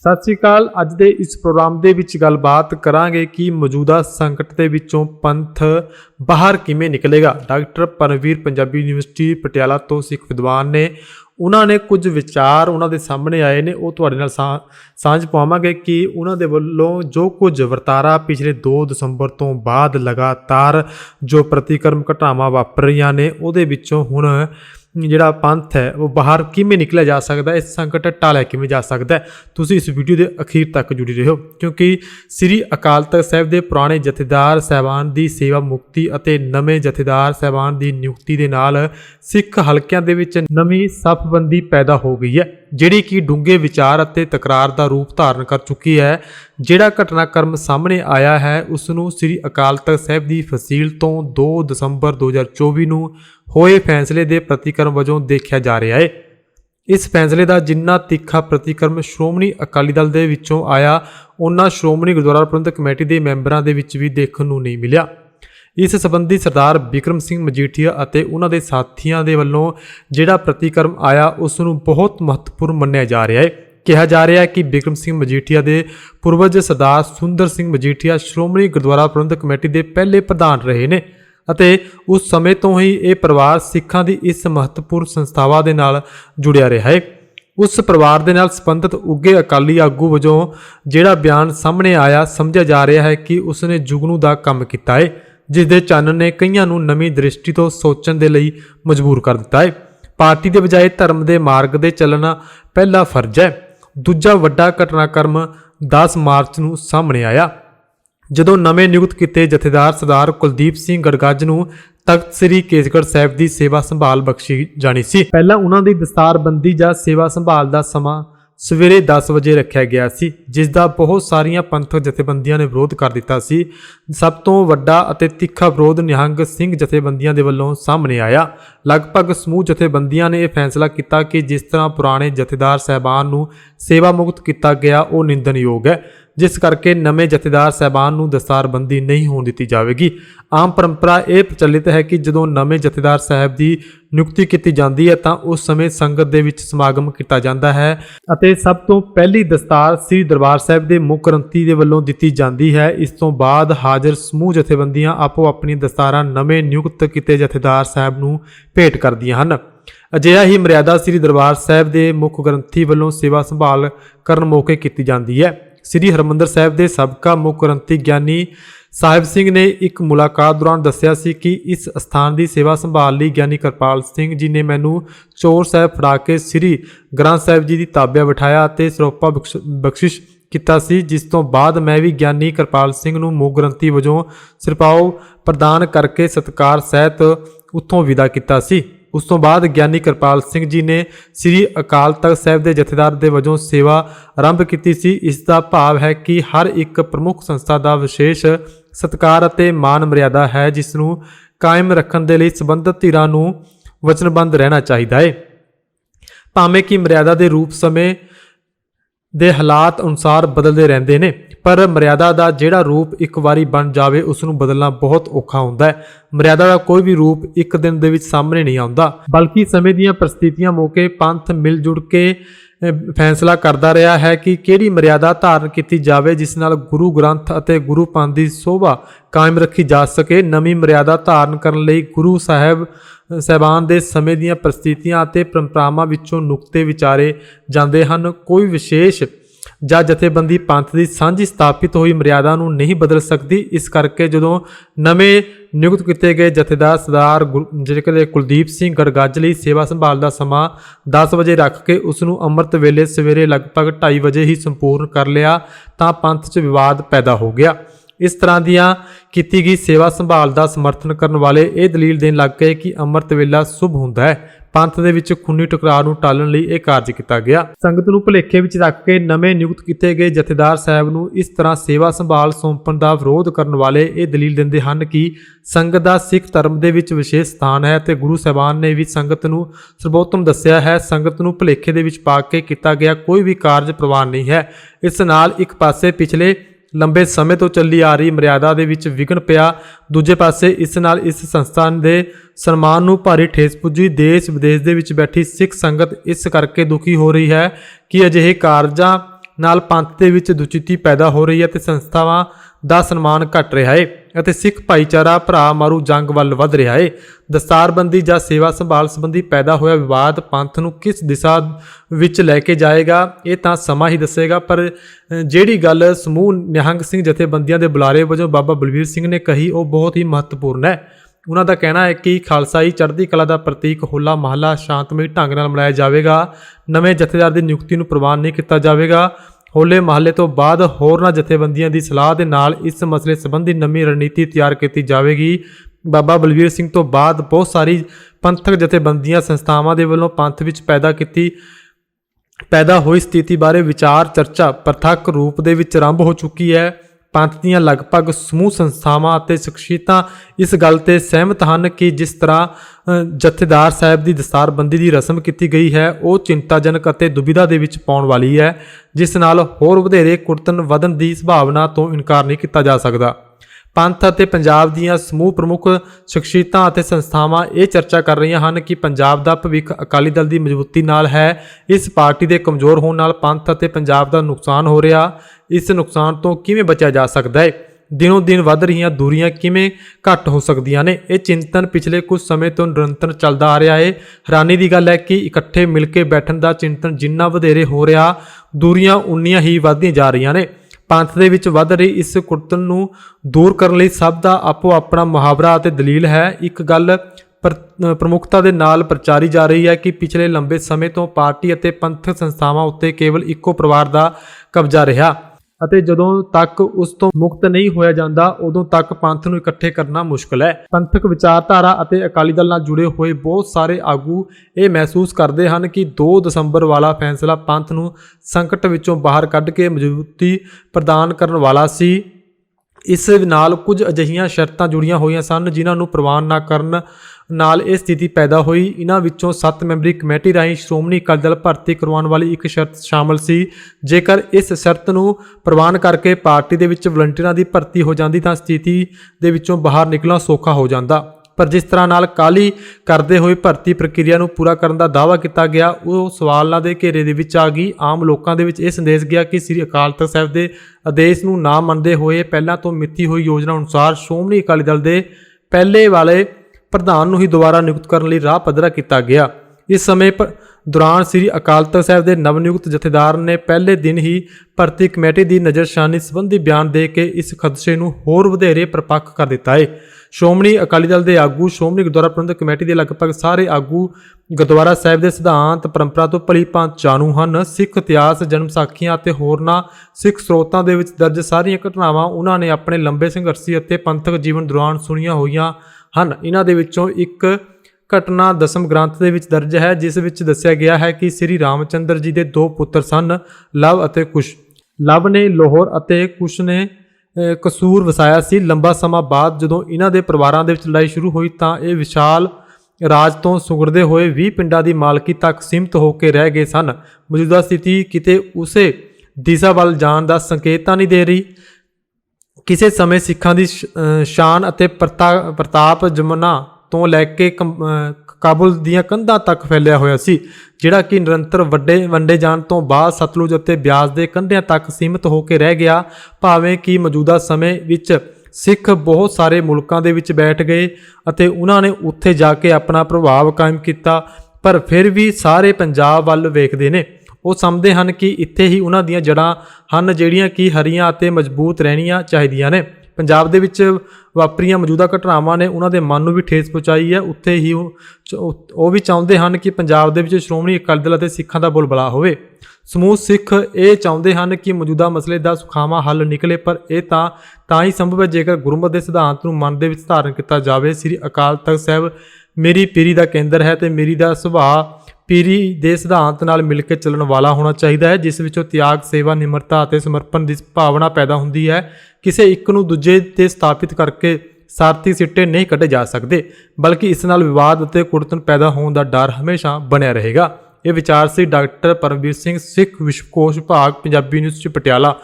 ਸਤਿ ਸ੍ਰੀ ਅਕਾਲ। ਅੱਜ ਦੇ ਇਸ ਪ੍ਰੋਗਰਾਮ ਦੇ ਵਿੱਚ ਗੱਲਬਾਤ ਕਰਾਂਗੇ ਕਿ ਮੌਜੂਦਾ ਸੰਕਟ ਦੇ ਵਿੱਚੋਂ ਪੰਥ ਬਾਹਰ ਕਿਵੇਂ ਨਿਕਲੇਗਾ। ਡਾਕਟਰ ਪਰਮਵੀਰ ਪੰਜਾਬੀ ਯੂਨੀਵਰਸਿਟੀ ਪਟਿਆਲਾ ਤੋਂ ਸਿੱਖ ਵਿਦਵਾਨ ਨੇ ਉਹਨਾਂ ਨੇ ਕੁਝ ਵਿਚਾਰ ਉਹਨਾਂ ਦੇ ਸਾਹਮਣੇ ਆਏ ਨੇ। ਉਹ ਤੁਹਾਡੇ ਨਾਲ ਸਾਂ- ਸਾਂਝ ਪਾਵਾਂਗੇ ਕਿ ਉਹਨਾਂ ਦੇ ਵੱਲੋਂ ਜੋ ਕੁਝ ਵਰਤਾਰਾ ਪਿਛਲੇ 2 ਦਸੰਬਰ ਤੋਂ ਬਾਅਦ ਲਗਾਤਾਰ ਜੋ ਪ੍ਰਤੀਕਰਮ ਘਟਨਾਵਾਂ ਵਾਪਰ ਰਹੀਆਂ ਨੇ, ਉਹਦੇ ਵਿੱਚੋਂ ਹੁਣ ਜਿਹੜਾ ਪੰਥ ਹੈ, ਉਹ ਬਾਹਰ ਕਿਵੇਂ ਨਿਕਲਿਆ ਜਾ ਸਕਦਾ ਇਸ ਸੰਕਟ ਟਾਲਿਆ ਕਿਵੇਂ ਜਾ ਸਕਦਾ ਤੁਸੀਂ ਇਸ ਵੀਡੀਓ ਦੇ ਅਖੀਰ ਤੱਕ ਜੁੜੀ ਰਹੋ। ਕਿਉਂਕਿ ਸ੍ਰੀ ਅਕਾਲ ਤਖਤ ਸਾਹਿਬ ਦੇ ਪੁਰਾਣੇ ਜਥੇਦਾਰ ਸਹਿਬਾਨ ਦੀ ਸੇਵਾ ਮੁਕਤੀ ਅਤੇ ਨਵੇਂ ਜਥੇਦਾਰ ਸਹਿਬਾਨ ਦੀ ਨਿਯੁਕਤੀ ਦੇ ਨਾਲ ਸਿੱਖ ਹਲਕਿਆਂ ਦੇ ਵਿੱਚ ਨਵੀਂ ਸਫਬੰਦੀ ਪੈਦਾ ਹੋ ਗਈ ਹੈ, ਜਿਹੜੀ ਕਿ ਡੂੰਘੇ ਵਿਚਾਰ ਅਤੇ ਤਕਰਾਰ ਦਾ ਰੂਪ ਧਾਰਨ ਕਰ ਚੁੱਕੀ ਹੈ। ਜਿਹੜਾ ਘਟਨਾਕ੍ਰਮ ਸਾਹਮਣੇ ਆਇਆ ਹੈ, ਉਸ ਨੂੰ ਸ੍ਰੀ ਅਕਾਲ ਤਖਤ ਸਾਹਿਬ ਦੀ ਫਸੀਲ ਤੋਂ 2 ਦਸੰਬਰ 2024 ਨੂੰ ਹੋਏ ਫੈਸਲੇ ਦੇ ਪ੍ਰਤੀਕਰਮ ਵਜੋਂ ਦੇਖਿਆ ਜਾ ਰਿਹਾ ਹੈ। ਇਸ ਫੈਸਲੇ ਦਾ ਜਿੰਨਾ ਤਿੱਖਾ ਪ੍ਰਤੀਕਰਮ ਸ਼੍ਰੋਮਣੀ ਅਕਾਲੀ ਦਲ ਦੇ ਵਿੱਚੋਂ ਆਇਆ ਉਹਨਾਂ ਸ਼੍ਰੋਮਣੀ ਗੁਰਦੁਆਰਾ ਪ੍ਰਬੰਧਕ ਕਮੇਟੀ ਦੇ ਮੈਂਬਰਾਂ ਦੇ ਵਿੱਚ ਵੀ ਦੇਖਣ ਨੂੰ ਨਹੀਂ ਮਿਲਿਆ। ਇਸ ਸੰਬੰਧੀ ਸਰਦਾਰ ਬਿਕਰਮ ਸਿੰਘ ਮਜੀਠੀਆ ਅਤੇ ਉਹਨਾਂ ਦੇ ਸਾਥੀਆਂ ਦੇ ਵੱਲੋਂ ਜਿਹੜਾ ਪ੍ਰਤੀਕਰਮ ਆਇਆ, ਉਸ ਨੂੰ ਬਹੁਤ ਮਹੱਤਵਪੂਰਨ ਮੰਨਿਆ ਜਾ ਰਿਹਾ ਹੈ। ਕਿਹਾ ਜਾ ਰਿਹਾ ਹੈ ਕਿ ਬਿਕਰਮ ਸਿੰਘ ਮਜੀਠੀਆ ਦੇ ਪੂਰਵਜ ਸਰਦਾਰ ਸੁੰਦਰ ਸਿੰਘ ਮਜੀਠੀਆ ਸ਼੍ਰੋਮਣੀ ਗੁਰਦੁਆਰਾ ਪ੍ਰਬੰਧਕ ਕਮੇਟੀ ਦੇ ਪਹਿਲੇ ਪ੍ਰਧਾਨ ਰਹੇ ਨੇ। ਅਤੇ ਉਸ ਸਮੇਂ ਤੋਂ ਹੀ ਇਹ ਪਰਿਵਾਰ ਸਿੱਖਾਂ ਦੀ ਇਸ ਮਹੱਤਵਪੂਰਨ ਸੰਸਥਾਵਾਂ ਦੇ ਨਾਲ ਜੁੜਿਆ ਰਿਹਾ ਹੈ। ਉਸ ਪਰਿਵਾਰ ਦੇ ਨਾਲ ਸੰਬੰਧਿਤ ਉੱਗੇ ਅਕਾਲੀ ਆਗੂ ਵਜੋਂ ਜਿਹੜਾ ਬਿਆਨ ਸਾਹਮਣੇ ਆਇਆ, ਸਮਝਿਆ ਜਾ ਰਿਹਾ ਹੈ ਕਿ ਉਸਨੇ ਜੁਗਨੂ ਦਾ ਕੰਮ ਕੀਤਾ ਹੈ, ਜਿਸ ਦੇ ਚਾਨਣ ਨੇ ਕਈਆਂ ਨੂੰ ਨਵੀਂ ਦ੍ਰਿਸ਼ਟੀ ਤੋਂ ਸੋਚਣ ਦੇ ਲਈ ਮਜਬੂਰ ਕਰ ਦਿੱਤਾ ਹੈ। ਪਾਰਟੀ ਦੇ ਬਜਾਏ ਧਰਮ ਦੇ ਮਾਰਗ ਦੇ ਚੱਲਣਾ ਪਹਿਲਾ ਫਰਜ਼ ਹੈ। ਦੂਜਾ ਵੱਡਾ ਘਟਨਾਕ੍ਰਮ 10 ਮਾਰਚ ਨੂੰ ਸਾਹਮਣੇ ਆਇਆ। ਜਦੋਂ ਨਵੇਂ ਨਿਯੁਕਤ ਕੀਤੇ ਜਥੇਦਾਰ ਸਰਦਾਰ ਕੁਲਦੀਪ ਸਿੰਘ ਗੜਗੱਜ ਨੂੰ ਤਖਤ ਸ੍ਰੀ ਕੇਸਗੜ੍ਹ ਸਾਹਿਬ ਦੀ ਸੇਵਾ ਸੰਭਾਲ ਬਖਸ਼ੀ ਜਾਣੀ ਸੀ। ਪਹਿਲਾਂ ਉਹਨਾਂ ਦੀ ਦਸਤਾਰਬੰਦੀ ਜਾਂ ਸੇਵਾ ਸੰਭਾਲ ਦਾ ਸਮਾਂ ਸਵੇਰੇ 10 ਵਜੇ ਰੱਖਿਆ ਗਿਆ ਸੀ, ਜਿਸ ਦਾ ਬਹੁਤ ਸਾਰੀਆਂ ਪੰਥਕ ਜਥੇਬੰਦੀਆਂ ਨੇ ਵਿਰੋਧ ਕਰ ਦਿੱਤਾ ਸੀ। ਸਭ ਤੋਂ ਵੱਡਾ ਅਤੇ ਤਿੱਖਾ ਵਿਰੋਧ ਨਿਹੰਗ ਸਿੰਘ ਜਥੇਬੰਦੀਆਂ ਦੇ ਵੱਲੋਂ ਸਾਹਮਣੇ ਆਇਆ। ਲਗਭਗ ਸਮੂਹ ਜਥੇਬੰਦੀਆਂ ਨੇ ਇਹ ਫੈਸਲਾ ਕੀਤਾ ਕਿ ਜਿਸ ਤਰ੍ਹਾਂ ਪੁਰਾਣੇ ਜਥੇਦਾਰ ਸਹਿਬਾਨ ਨੂੰ ਸੇਵਾ ਮੁਕਤ ਕੀਤਾ ਗਿਆ, ਉਹ ਨਿੰਦਣਯੋਗ ਹੈ। ਜਿਸ ਕਰਕੇ ਨਵੇਂ ਜਥੇਦਾਰ ਸਹਿਬਾਨ ਨੂੰ ਦਸਤਾਰਬੰਦੀ ਨਹੀਂ ਹੋਣ ਦਿੱਤੀ ਜਾਵੇਗੀ। ਆਮ ਪਰੰਪਰਾ ਇਹ ਪ੍ਰਚਲਿਤ ਹੈ ਕਿ ਜਦੋਂ ਨਵੇਂ ਜਥੇਦਾਰ ਸਾਹਿਬ ਦੀ ਨਿਯੁਕਤੀ ਕੀਤੀ ਜਾਂਦੀ ਹੈ, ਤਾਂ ਉਸ ਸਮੇਂ ਸੰਗਤ ਦੇ ਵਿੱਚ ਸਮਾਗਮ ਕੀਤਾ ਜਾਂਦਾ ਹੈ ਅਤੇ ਸਭ ਤੋਂ ਪਹਿਲੀ ਦਸਤਾਰ ਸ੍ਰੀ ਦਰਬਾਰ ਸਾਹਿਬ ਦੇ ਮੁੱਖ ਗ੍ਰੰਥੀ ਦੇ ਵੱਲੋਂ ਦਿੱਤੀ ਜਾਂਦੀ ਹੈ। ਇਸ ਤੋਂ ਬਾਅਦ ਹਾਜ਼ਰ ਸਮੂਹ ਜਥੇਬੰਦੀਆਂ ਆਪੋ ਆਪਣੀ ਦਸਤਾਰਾਂ ਨਵੇਂ ਨਿਯੁਕਤ ਕੀਤੇ ਜਥੇਦਾਰ ਸਾਹਿਬ ਨੂੰ ਭੇਟ ਕਰਦੀਆਂ ਹਨ। ਅਜਿਹਾ ਹੀ ਮਰਿਆਦਾ ਸ੍ਰੀ ਦਰਬਾਰ ਸਾਹਿਬ ਦੇ ਮੁੱਖ ਗ੍ਰੰਥੀ ਵੱਲੋਂ ਸੇਵਾ ਸੰਭਾਲ ਕਰਨ ਮੌਕੇ ਕੀਤੀ ਜਾਂਦੀ ਹੈ। ਸ੍ਰੀ ਹਰਮੰਦਰ ਸਾਹਿਬ ਦੇ ਸਾਬਕਾ ਮੁੱਖ ਗ੍ਰੰਥੀ ਗਿਆਨੀ ਸਾਹਿਬ ਸਿੰਘ ਨੇ ਇੱਕ ਮੁਲਾਕਾਤ ਦੌਰਾਨ ਦੱਸਿਆ ਸੀ ਕਿ ਇਸ ਸਥਾਨ ਦੀ ਸੇਵਾ ਸੰਭਾਲ ਲਈ ਗਿਆਨੀ ਕਿਰਪਾਲ ਸਿੰਘ ਜੀ ਨੇ ਮੈਨੂੰ ਚੋਰ ਸਾਹਿਬ ਫੜਾ ਕੇ ਸ੍ਰੀ ਗ੍ਰੰਥ ਸਾਹਿਬ ਜੀ ਦੀ ਤਾਬਿਆ ਬਿਠਾਇਆ ਅਤੇ ਸਰੋਪਾ ਬਖਸ਼- ਬਖਸ਼ਿਸ਼ ਕੀਤਾ ਸੀ, ਜਿਸ ਤੋਂ ਬਾਅਦ ਮੈਂ ਵੀ ਗਿਆਨੀ ਕਿਰਪਾਲ ਸਿੰਘ ਨੂੰ ਮੁੱਖ ਗ੍ਰੰਥੀ ਵਜੋਂ ਸਿਰਪਾਓ ਪ੍ਰਦਾਨ ਕਰਕੇ ਸਤਕਾਰ ਸਹਿਤ ਉੱਥੋਂ ਵਿਦਾ ਕੀਤਾ ਸੀ। ਉਸ ਤੋਂ ਬਾਅਦ ਗਿਆਨੀ ਕਿਰਪਾਲ ਸਿੰਘ ਜੀ ਨੇ ਸ੍ਰੀ ਅਕਾਲ ਤਖਤ ਸਾਹਿਬ ਦੇ ਜਥੇਦਾਰ ਦੇ ਵਜੋਂ ਸੇਵਾ ਆਰੰਭ ਕੀਤੀ ਸੀ। ਇਸ ਦਾ ਭਾਵ ਹੈ ਕਿ ਹਰ ਇੱਕ ਪ੍ਰਮੁੱਖ ਸੰਸਥਾ ਦਾ ਵਿਸ਼ੇਸ਼ ਸਤਕਾਰ ਅਤੇ ਮਾਨ ਮਰਿਆਦਾ ਹੈ, ਜਿਸ ਨੂੰ ਕਾਇਮ ਰੱਖਣ ਦੇ ਲਈ ਸੰਬੰਧਿਤ ਧਿਰਾਂ ਨੂੰ ਵਚਨਬੰਦ ਰਹਿਣਾ ਚਾਹੀਦਾ ਹੈ। ਭਾਵੇਂ ਕਿ ਮਰਿਆਦਾ ਦੇ ਰੂਪ ਸਮੇਂ ਦੇ ਹਾਲਾਤ ਅਨੁਸਾਰ ਬਦਲਦੇ ਰਹਿੰਦੇ ਨੇ, ਪਰ ਮਰਿਆਦਾ ਦਾ ਜਿਹੜਾ ਰੂਪ ਇੱਕ ਵਾਰੀ ਬਣ ਜਾਵੇ ਉਸ ਨੂੰ ਬਦਲਣਾ ਬਹੁਤ ਔਖਾ ਹੁੰਦਾ ਹੈ। ਮਰਿਆਦਾ ਦਾ ਕੋਈ ਵੀ ਰੂਪ ਇੱਕ ਦਿਨ ਦੇ ਵਿੱਚ ਸਾਹਮਣੇ ਨਹੀਂ ਆਉਂਦਾ, ਬਲਕਿ ਸਮੇਂ ਦੀਆਂ ਪ੍ਰਸਥਿਤੀਆਂ ਮੌਕੇ ਪੰਥ ਮਿਲ ਜੁੜ ਕੇ ਫੈਸਲਾ ਕਰਦਾ ਰਿਹਾ ਹੈ ਕਿ ਕਿਹੜੀ ਮਰਿਆਦਾ ਧਾਰਨ ਕੀਤੀ ਜਾਵੇ, ਜਿਸ ਨਾਲ ਗੁਰੂ ਗ੍ਰੰਥ ਅਤੇ ਗੁਰੂ ਪੰਥ ਦੀ ਸੋਭਾ ਕਾਇਮ ਰੱਖੀ ਜਾ ਸਕੇ। ਨਵੀਂ ਮਰਿਆਦਾ ਧਾਰਨ ਕਰਨ ਲਈ ਗੁਰੂ ਸਾਹਿਬ ਸਹਿਬਾਨ ਦੇ ਸਮੇਂ ਦੀਆਂ ਪ੍ਰਸਥਿਤੀਆਂ ਅਤੇ ਪਰੰਪਰਾਵਾਂ ਵਿੱਚੋਂ ਨੁਕਤੇ ਵਿਚਾਰੇ ਜਾਂਦੇ ਹਨ। ਕੋਈ ਵਿਸ਼ੇਸ਼ ਜਾਂ ਜਥੇਬੰਦੀ ਪੰਥ ਦੀ ਸਾਂਝੀ ਸਥਾਪਿਤ ਹੋਈ ਮਰਿਆਦਾ ਨੂੰ ਨਹੀਂ ਬਦਲ ਸਕਦੀ। ਇਸ ਕਰਕੇ ਜਦੋਂ ਨਵੇਂ ਨਿਯੁਕਤ ਕੀਤੇ ਗਏ ਜਥੇਦਾਰ ਸਰਦਾਰ ਗੁਰ- ਜਿਹੜੇ ਕੁਲਦੀਪ ਸਿੰਘ ਗੜਗੱਜ ਲਈ ਸੇਵਾ ਸੰਭਾਲ ਦਾ ਸਮਾਂ 10 ਵਜੇ ਰੱਖ ਕੇ ਉਸ ਨੂੰ ਅੰਮ੍ਰਿਤ ਵੇਲੇ ਸਵੇਰੇ ਲਗਭਗ 2:30 ਵਜੇ ਹੀ ਸੰਪੂਰਨ ਕਰ ਲਿਆ ਤਾਂ ਪੰਥ 'ਚ ਵਿਵਾਦ ਪੈਦਾ ਹੋ ਗਿਆ। ਇਸ ਤਰ੍ਹਾਂ ਦੀਆਂ ਕੀਤੀ ਗਈ ਸੇਵਾ ਸੰਭਾਲ ਦਾ ਸਮਰਥਨ ਕਰਨ ਵਾਲੇ ਇਹ ਦਲੀਲ ਦੇਣ ਲੱਗ ਗਏ ਕਿ ਅੰਮ੍ਰਿਤ ਵੇਲਾ ਸ਼ੁਭ ਹੁੰਦਾ ਹੈ। ਪੰਥ ਦੇ ਵਿੱਚ ਖੂਨੀ ਟਕਰਾਅ ਨੂੰ ਟਾਲਣ ਲਈ ਇਹ ਕਾਰਜ ਕੀਤਾ ਗਿਆ। ਸੰਗਤ ਨੂੰ ਭੁਲੇਖੇ ਵਿੱਚ ਰੱਖ ਕੇ ਨਵੇਂ ਨਿਯੁਕਤ ਕੀਤੇ ਗਏ ਜਥੇਦਾਰ ਸਾਹਿਬ ਨੂੰ ਇਸ ਤਰ੍ਹਾਂ ਸੇਵਾ ਸੰਭਾਲ ਸੌਂਪਣ ਦਾ ਵਿਰੋਧ ਕਰਨ ਵਾਲੇ ਇਹ ਦਲੀਲ ਦਿੰਦੇ ਹਨ ਕਿ ਸੰਗਤ ਦਾ ਸਿੱਖ ਧਰਮ ਦੇ ਵਿੱਚ ਵਿਸ਼ੇਸ਼ ਸਥਾਨ ਹੈ ਤੇ ਗੁਰੂ ਸਾਹਿਬਾਨ ਨੇ ਵੀ ਸੰਗਤ ਨੂੰ ਸਰਬੋਤਮ ਦੱਸਿਆ ਹੈ। ਸੰਗਤ ਨੂੰ ਭੁਲੇਖੇ ਦੇ ਵਿੱਚ ਪਾ ਕੇ ਕੀਤਾ ਗਿਆ ਕੋਈ ਵੀ ਕਾਰਜ ਪ੍ਰਵਾਨ ਨਹੀਂ ਹੈ। ਇਸ ਨਾਲ ਇੱਕ ਪਾਸੇ ਪਿਛਲੇ ਲੰਬੇ ਸਮੇਂ ਤੋਂ ਚੱਲੀ ਆ ਰਹੀ ਮਰਿਆਦਾ ਦੇ ਵਿੱਚ ਵਿਘਨ ਪਿਆ। ਦੂਜੇ ਪਾਸੇ ਇਸ ਨਾਲ ਇਸ ਸੰਸਥਾ ਦੇ ਸਨਮਾਨ ਨੂੰ ਭਾਰੀ ਠੇਸ ਪੁੱਜੀ। ਦੇਸ਼ ਵਿਦੇਸ਼ ਦੇ ਵਿੱਚ ਬੈਠੀ ਸਿੱਖ ਸੰਗਤ ਇਸ ਕਰਕੇ ਦੁਖੀ ਹੋ ਰਹੀ ਹੈ ਕਿ ਅਜਿਹੇ ਕਾਰਜਾਂ ਨਾਲ ਪੰਥ ਦੇ ਵਿੱਚ ਦੁਚਿੱਤੀ ਪੈਦਾ ਹੋ ਰਹੀ ਹੈ ਤੇ ਸੰਸਥਾਵਾਂ ਦਾ ਸਨਮਾਨ ਘਟ ਰਿਹਾ ਹੈ। ਅਤੇ ਸਿੱਖ ਭਾਈਚਾਰਾ ਭਰਾ ਮਾਰੂ ਜੰਗ ਵੱਲ ਵਧ ਰਿਹਾ ਏ। ਦਸਤਾਰਬੰਦੀ ਜਾਂ ਸੇਵਾ ਸੰਭਾਲ ਸੰਬੰਧੀ ਪੈਦਾ ਹੋਇਆ ਵਿਵਾਦ ਪੰਥ ਨੂੰ ਕਿਸ ਦਿਸ਼ਾ ਵਿੱਚ ਲੈ ਕੇ ਜਾਏਗਾ, ਇਹ ਤਾਂ ਸਮਾਂ ਹੀ ਦੱਸੇਗਾ, ਪਰ ਜਿਹੜੀ ਗੱਲ ਸਮੂਹ ਨਿਹੰਗ ਸਿੰਘ ਜਥੇਬੰਦੀਆਂ ਦੇ ਬੁਲਾਰੇ ਵਜੋਂ ਬਾਬਾ ਬਲਵੀਰ ਸਿੰਘ ਨੇ ਕਹੀ, ਉਹ ਬਹੁਤ ਹੀ ਮਹੱਤਵਪੂਰਨ ਹੈ। ਉਹਨਾਂ ਦਾ ਕਹਿਣਾ ਹੈ ਕਿ ਖਾਲਸਾਈ ਚੜ੍ਹਦੀ ਕਲਾ ਦਾ ਪ੍ਰਤੀਕ ਹੋਲਾ ਮਹੱਲਾ ਸ਼ਾਂਤਮਈ ਢੰਗ ਨਾਲ ਮਨਾਇਆ ਜਾਵੇਗਾ, ਨਵੇਂ ਜਥੇਦਾਰ ਦੀ ਨਿਯੁਕਤੀ ਨੂੰ ਪ੍ਰਵਾਨ ਨਹੀਂ ਕੀਤਾ ਜਾਵੇਗਾ ਹੋਲੇ ਮਹੱਲੇ ਤੋਂ ਬਾਅਦ ਹੋਰਨਾਂ ਜਥੇਬੰਦੀਆਂ ਦੀ ਸਲਾਹ ਦੇ ਨਾਲ ਇਸ ਮਸਲੇ ਸੰਬੰਧੀ ਨਵੀਂ ਰਣਨੀਤੀ ਤਿਆਰ ਕੀਤੀ ਜਾਵੇਗੀ। ਬਾਬਾ ਬਲਵੀਰ ਸਿੰਘ ਤੋਂ ਬਾਅਦ ਬਹੁਤ ਸਾਰੀ ਪੰਥਕ ਜਥੇਬੰਦੀਆਂ ਸੰਸਥਾਵਾਂ ਦੇ ਵੱਲੋਂ ਪੰਥ ਵਿੱਚ ਪੈਦਾ ਕੀਤੀ, ਪੈਦਾ ਹੋਈ ਸਥਿਤੀ ਬਾਰੇ ਵਿਚਾਰ, ਚਰਚਾ ਪ੍ਰਤੱਖ ਰੂਪ ਦੇ ਵਿੱਚ ਆਰੰਭ ਹੋ ਚੁੱਕੀ ਹੈ। ਪੰਥ ਦੀਆਂ ਲਗਭਗ ਸਮੂਹ ਸੰਸਥਾਵਾਂ ਅਤੇ ਸ਼ਖਸੀਅਤਾਂ ਇਸ ਗੱਲ ਤੇ ਸਹਿਮਤ ਹਨ ਕਿ ਜਿਸ ਤਰ੍ਹਾਂ ਜਥੇਦਾਰ ਸਾਹਿਬ ਦੀ ਦਸਤਾਰਬੰਦੀ ਦੀ ਰਸਮ ਕੀਤੀ ਗਈ ਹੈ, ਉਹ ਚਿੰਤਾਜਨਕ ਅਤੇ ਦੁਬਿਧਾ ਦੇ ਵਿੱਚ ਪਾਉਣ ਵਾਲੀ ਹੈ, ਜਿਸ ਨਾਲ ਹੋਰ ਵਧੇਰੇ ਕੁੜਤਨ ਵਧਣ ਦੀ ਸੰਭਾਵਨਾ ਤੋਂ ਇਨਕਾਰ ਨਹੀਂ ਕੀਤਾ ਜਾ ਸਕਦਾ। ਪੰਥ ਅਤੇ ਪੰਜਾਬ ਦੀਆਂ ਸਮੂਹ ਪ੍ਰਮੁੱਖ ਸ਼ਖਸੀਅਤਾਂ ਅਤੇ ਸੰਸਥਾਵਾਂ ਇਹ ਚਰਚਾ ਕਰ ਰਹੀਆਂ ਹਨ ਕਿ ਪੰਜਾਬ ਦਾ ਭਵਿੱਖ ਅਕਾਲੀ ਦਲ ਦੀ ਮਜ਼ਬੂਤੀ ਨਾਲ ਹੈ, ਇਸ ਪਾਰਟੀ ਦੇ ਕਮਜ਼ੋਰ ਹੋਣ ਨਾਲ ਪੰਥ ਅਤੇ ਪੰਜਾਬ ਦਾ ਨੁਕਸਾਨ ਹੋ ਰਿਹਾ, ਇਸ ਨੁਕਸਾਨ ਤੋਂ ਕਿਵੇਂ ਬਚਿਆ ਜਾ ਸਕਦਾ ਹੈ? ਦਿਨੋਂ ਦਿਨ ਵੱਧ ਰਹੀਆਂ ਦੂਰੀਆਂ ਕਿਵੇਂ ਘੱਟ ਹੋ ਸਕਦੀਆਂ ਨੇ? ਇਹ ਚਿੰਤਨ ਪਿਛਲੇ ਕੁਝ ਸਮੇਂ ਤੋਂ ਨਿਰੰਤਰ ਚੱਲਦਾ ਆ ਰਿਹਾ ਹੈ। ਹੈਰਾਨੀ ਦੀ ਗੱਲ ਹੈ ਕਿ ਇਕੱਠੇ ਮਿਲ ਕੇ ਬੈਠਣ ਦਾ ਚਿੰਤਨ ਜਿੰਨਾ ਵਧੇਰੇ ਹੋ ਰਿਹਾ, ਦੂਰੀਆਂ ਉਨੀਆਂ ਹੀ ਵੱਧਦੀਆਂ ਜਾ ਰਹੀਆਂ ਨੇ। ਪੰਥ ਦੇ ਵਿੱਚ ਵੱਧ ਰਹੀ ਇਸ ਕੁੜਤਨ ਨੂੰ ਦੂਰ ਕਰਨ ਲਈ ਸਭ ਦਾ ਆਪੋ ਆਪਣਾ ਮੁਹਾਵਰਾ ਅਤੇ ਦਲੀਲ ਹੈ। ਇੱਕ ਗੱਲ ਪਰ- ਪ੍ਰਮੁੱਖਤਾ ਦੇ ਨਾਲ ਪ੍ਰਚਾਰੀ ਜਾ ਰਹੀ ਹੈ ਕਿ ਪਿਛਲੇ ਲੰਬੇ ਸਮੇਂ ਤੋਂ ਪਾਰਟੀ ਅਤੇ ਪੰਥਕ ਸੰਸਥਾਵਾਂ ਉੱਤੇ ਕੇਵਲ ਇੱਕੋ ਪਰਿਵਾਰ ਦਾ ਕਬਜ਼ਾ ਰਿਹਾ। ਅਤੇ ਜਦੋਂ ਤੱਕ ਉਸ ਤੋਂ ਮੁਕਤ ਨਹੀਂ ਹੋਇਆ ਜਾਂਦਾ, ਉਦੋਂ ਤੱਕ ਪੰਥ ਨੂੰ ਇਕੱਠੇ ਕਰਨਾ ਮੁਸ਼ਕਲ ਹੈ। ਪੰਥਕ ਵਿਚਾਰਧਾਰਾ ਅਤੇ ਅਕਾਲੀ ਦਲ ਨਾਲ ਜੁੜੇ ਹੋਏ ਬਹੁਤ ਸਾਰੇ ਆਗੂ ਇਹ ਮਹਿਸੂਸ ਕਰਦੇ ਹਨ ਕਿ 2 ਦਸੰਬਰ ਵਾਲਾ ਫੈਸਲਾ ਪੰਥ ਨੂੰ ਸੰਕਟ ਵਿੱਚੋਂ ਬਾਹਰ ਕੱਢ ਕੇ ਮਜ਼ਬੂਤੀ ਪ੍ਰਦਾਨ ਕਰਨ ਵਾਲਾ ਸੀ। ਇਸ ਨਾਲ ਕੁਝ ਅਜਿਹੀਆਂ ਸ਼ਰਤਾਂ ਜੁੜੀਆਂ ਹੋਈਆਂ ਸਨ, ਜਿਨ੍ਹਾਂ ਨੂੰ ਪ੍ਰਵਾਨ ਨਾ ਕਰਨ ਨਾਲ ਇਹ ਸਥਿਤੀ ਪੈਦਾ ਹੋਈ। ਇਹਨਾਂ ਵਿੱਚੋਂ 7 ਮੈਂਬਰੀ ਕਮੇਟੀ ਰਾਹੀਂ ਸ਼੍ਰੋਮਣੀ ਅਕਾਲੀ ਦਲ ਭਰਤੀ ਕਰਵਾਉਣ ਵਾਲੀ ਇੱਕ ਸ਼ਰਤ ਸ਼ਾਮਲ ਸੀ। ਜੇਕਰ ਇਸ ਸ਼ਰਤ ਨੂੰ ਪ੍ਰਵਾਨ ਕਰਕੇ ਪਾਰਟੀ ਦੇ ਵਿੱਚ ਵਲੰਟੀਅਰਾਂ ਦੀ ਭਰਤੀ ਹੋ ਜਾਂਦੀ ਤਾਂ ਸਥਿਤੀ ਦੇ ਵਿੱਚੋਂ ਬਾਹਰ ਨਿਕਲਣਾ ਸੌਖਾ ਹੋ ਜਾਂਦਾ। ਪਰ ਜਿਸ ਤਰ੍ਹਾਂ ਨਾਲ ਕਾਲੀ ਕਰਦੇ ਹੋਏ ਭਰਤੀ ਪ੍ਰਕਿਰਿਆ ਨੂੰ ਪੂਰਾ ਕਰਨ ਦਾ ਦਾਅਵਾ ਕੀਤਾ ਗਿਆ, ਉਹ ਸਵਾਲਾਂ ਦੇ ਘੇਰੇ ਦੇ ਵਿੱਚ ਆ ਗਈ। ਆਮ ਲੋਕਾਂ ਦੇ ਵਿੱਚ ਇਹ ਸੰਦੇਸ਼ ਗਿਆ ਕਿ ਸ੍ਰੀ ਅਕਾਲ ਤਖਤ ਸਾਹਿਬ ਦੇ ਆਦੇਸ਼ ਨੂੰ ਨਾ ਮੰਨਦੇ ਹੋਏ ਪਹਿਲਾਂ ਤੋਂ ਮਿੱਥੀ ਹੋਈ ਯੋਜਨਾ ਅਨੁਸਾਰ ਸ਼੍ਰੋਮਣੀ ਅਕਾਲੀ ਦਲ ਦੇ ਪਹਿਲੇ ਵਾਲੇ ਪ੍ਰਧਾਨ ਨੂੰ ਹੀ ਦੁਬਾਰਾ ਨਿਯੁਕਤ ਕਰਨ ਲਈ ਰਾਹ ਪੱਧਰਾ ਕੀਤਾ ਗਿਆ। ਇਸ ਸਮੇਂ ਪ- ਦੌਰਾਨ ਸ੍ਰੀ ਅਕਾਲ ਤਖਤ ਸਾਹਿਬ ਦੇ ਨਵ ਨਿਯੁਕਤ ਜਥੇਦਾਰ ਨੇ ਪਹਿਲੇ ਦਿਨ ਹੀ ਭਰਤੀ ਕਮੇਟੀ ਦੀ ਨਜ਼ਰਸ਼ਾਨੀ ਸੰਬੰਧੀ ਬਿਆਨ ਦੇ ਕੇ ਇਸ ਖਦਸ਼ੇ ਨੂੰ ਹੋਰ ਵਧੇਰੇ ਪ੍ਰਪੱਕ ਕਰ ਦਿੱਤਾ ਹੈ ਸ਼੍ਰੋਮਣੀ ਅਕਾਲੀ ਦਲ ਦੇ ਆਗੂ, ਸ਼੍ਰੋਮਣੀ ਗੁਰਦੁਆਰਾ ਪ੍ਰਬੰਧਕ ਕਮੇਟੀ ਦੇ ਲਗਭਗ ਸਾਰੇ ਆਗੂ ਗੁਰਦੁਆਰਾ ਸਾਹਿਬ ਦੇ ਸਿਧਾਂਤ, ਪਰੰਪਰਾ ਤੋਂ ਭਲੀ ਭਾਂਤ ਜਾਣੂ ਹਨ। ਸਿੱਖ ਇਤਿਹਾਸ, ਜਨਮ ਸਾਖੀਆਂ ਅਤੇ ਹੋਰਨਾਂ ਸਿੱਖ ਸਰੋਤਾਂ ਦੇ ਵਿੱਚ ਦਰਜ ਸਾਰੀਆਂ ਘਟਨਾਵਾਂ ਉਹਨਾਂ ਨੇ ਆਪਣੇ ਲੰਬੇ ਸੰਘਰਸ਼ੀ ਅਤੇ ਪੰਥਕ ਜੀਵਨ ਦੌਰਾਨ ਸੁਣੀਆਂ ਹੋਈਆਂ ਹਨ। ਇਹਨਾਂ ਦੇ ਵਿੱਚੋਂ ਇੱਕ ਘਟਨਾ ਦਸਮ ਗ੍ਰੰਥ ਦੇ ਵਿੱਚ ਦਰਜ ਹੈ, ਜਿਸ ਵਿੱਚ ਦੱਸਿਆ ਗਿਆ ਹੈ ਕਿ ਸ੍ਰੀ ਰਾਮਚੰਦਰ ਜੀ ਦੇ ਦੋ ਪੁੱਤਰ ਸਨ, ਲਵ ਅਤੇ ਕੁਸ਼। ਲਵ ਨੇ ਲਾਹੌਰ ਅਤੇ ਕੁਸ਼ ਨੇ ਕਸੂਰ ਵਸਾਇਆ ਸੀ। ਲੰਬਾ ਸਮਾਂ ਬਾਅਦ ਜਦੋਂ ਇਹਨਾਂ ਦੇ ਪਰਿਵਾਰਾਂ ਦੇ ਵਿੱਚ ਲੜਾਈ ਸ਼ੁਰੂ ਹੋਈ ਤਾਂ ਇਹ ਵਿਸ਼ਾਲ ਰਾਜ ਤੋਂ ਸੁਗੜਦੇ ਹੋਏ 20 ਪਿੰਡਾਂ ਦੀ ਮਾਲਕੀ ਤੱਕ ਸੀਮਤ ਹੋ ਕੇ ਰਹਿ ਗਏ ਸਨ। ਮੌਜੂਦਾ ਸਥਿਤੀ ਕਿਤੇ ਉਸੇ ਦਿਸ਼ਾ ਵੱਲ ਜਾਣ ਦਾ ਸੰਕੇਤ ਤਾਂ ਨਹੀਂ ਦੇ ਰਹੀ। ਕਿਸੇ ਸਮੇਂ ਸਿੱਖਾਂ ਦੀ ਸ਼ਾਨ ਅਤੇ ਪ੍ਰਤਾ- ਪ੍ਰਤਾਪ ਜਮਨਾ ਤੋਂ ਲੈ ਕੇ ਕੰ- ਕਾਬੁਲ ਦੀਆਂ ਕੰਧਾਂ ਤੱਕ ਫੈਲਿਆ ਹੋਇਆ ਸੀ, ਜਿਹੜਾ ਕਿ ਨਿਰੰਤਰ ਵੱਡੇ, ਵੰਡੇ ਜਾਣ ਤੋਂ ਬਾਅਦ ਸਤਲੁਜ ਅਤੇ ਬਿਆਸ ਦੇ ਕੰਢਿਆਂ ਤੱਕ ਸੀਮਿਤ ਹੋ ਕੇ ਰਹਿ ਗਿਆ, ਭਾਵੇਂ ਕਿ ਮੌਜੂਦਾ ਸਮੇਂ ਵਿੱਚ ਸਿੱਖ ਬਹੁਤ ਸਾਰੇ ਮੁਲਕਾਂ ਦੇ ਵਿੱਚ ਬੈਠ ਗਏ ਅਤੇ ਉਹਨਾਂ ਨੇ ਉੱਥੇ ਜਾ ਕੇ ਆਪਣਾ ਪ੍ਰਭਾਵ ਕਾਇਮ ਕੀਤਾ, ਪਰ ਫਿਰ ਵੀ ਸਾਰੇ ਪੰਜਾਬ ਵੱਲ ਵੇਖਦੇ ਨੇ। ਉਹ ਸਮਝਦੇ ਹਨ ਕਿ ਇੱਥੇ ਹੀ ਉਹਨਾਂ ਦੀਆਂ ਜੜ੍ਹਾਂ ਹਨ ਜਿਹੜੀਆਂ ਕਿ ਹਰੀਆਂ ਅਤੇ ਮਜ਼ਬੂਤ ਰਹਿਣੀਆਂ ਚਾਹੀਦੀਆਂ ਨੇ। ਪੰਜਾਬ ਦੇ ਵਿੱਚ ਵਾਪਰੀਆਂ ਮੌਜੂਦਾ ਘਟਨਾਵਾਂ ਨੇ ਉਹਨਾਂ ਦੇ ਮਨ ਨੂੰ ਵੀ ਠੇਸ ਪਹੁੰਚਾਈ ਹੈ। ਉੱਥੇ ਹੀ ਉਹ ਚ- ਉਹ ਵੀ ਚਾਹੁੰਦੇ ਹਨ ਕਿ ਪੰਜਾਬ ਦੇ ਵਿੱਚ ਸ਼੍ਰੋਮਣੀ ਅਕਾਲੀ ਦਲ ਅਤੇ ਸਿੱਖਾਂ ਦਾ ਬੁਲਬਲਾ ਹੋਵੇ। ਸਮੂਹ ਸਿੱਖ ਇਹ ਚਾਹੁੰਦੇ ਹਨ ਕਿ ਮੌਜੂਦਾ ਮਸਲੇ ਦਾ ਸੁਖਾਵਾਂ ਹੱਲ ਨਿਕਲੇ, ਪਰ ਇਹ ਤਾਂ ਤਾਂ ਹੀ ਸੰਭਵ ਹੈ ਜੇਕਰ ਗੁਰਮਤ ਦੇ ਸਿਧਾਂਤ ਨੂੰ ਮਨ ਦੇ ਵਿੱਚ ਧਾਰਨ ਕੀਤਾ ਜਾਵੇ। ਸ੍ਰੀ ਅਕਾਲ ਤਖਤ ਸਾਹਿਬ ਮੇਰੀ ਪੀਰੀ ਦਾ ਕੇਂਦਰ ਹੈ ਤੇ ਮੇਰੀ ਦਾ ਸੁਭਾਅ ਪੀਰੀ ਦੇ ਸਿਧਾਂਤ ਨਾਲ ਮਿਲ ਕੇ ਚੱਲਣ ਵਾਲਾ ਹੋਣਾ ਚਾਹੀਦਾ ਹੈ, ਜਿਸ ਵਿੱਚੋਂ ਤਿਆਗ, ਸੇਵਾ, ਨਿਮਰਤਾ ਅਤੇ ਸਮਰਪਣ ਦੀ ਭਾਵਨਾ ਪੈਦਾ ਹੁੰਦੀ ਹੈ। ਕਿਸੇ ਇੱਕ ਨੂੰ ਦੂਜੇ ਤੇ ਸਥਾਪਿਤ ਕਰਕੇ ਸਾਰਥੀ ਸਿੱਟੇ ਨਹੀਂ ਕੱਢੇ ਜਾ ਸਕਦੇ, ਬਲਕਿ ਇਸ ਨਾਲ ਵਿਵਾਦ ਅਤੇ ਕੁੜਤਨ ਪੈਦਾ ਹੋਣ ਦਾ ਡਰ ਹਮੇਸ਼ਾ ਬਣਿਆ ਰਹੇਗਾ। ਇਹ ਵਿਚਾਰ ਸੀ ਡਾਕਟਰ ਪਰਮਵੀਰ ਸਿੰਘ, ਸਿੱਖ ਵਿਸ਼ਵਕੋਸ਼ ਵਿਭਾਗ, ਪੰਜਾਬੀ ਯੂਨੀਵਰਸਿਟੀ, ਪਟਿਆਲਾ।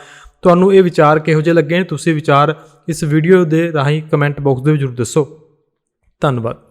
ਤੁਹਾਨੂੰ ਇਹ ਵਿਚਾਰ ਕਿਹੋ ਜਿਹੇ ਲੱਗੇ ਨੇ? ਤੁਸੀਂ ਵਿਚਾਰ ਇਸ ਵੀਡੀਓ ਦੇ ਰਾਹੀਂ ਕਮੈਂਟ ਬਾਕਸ ਦੇ ਵਿੱਚ ਜ਼ਰੂਰ ਦੱਸੋ। ਧੰਨਵਾਦ।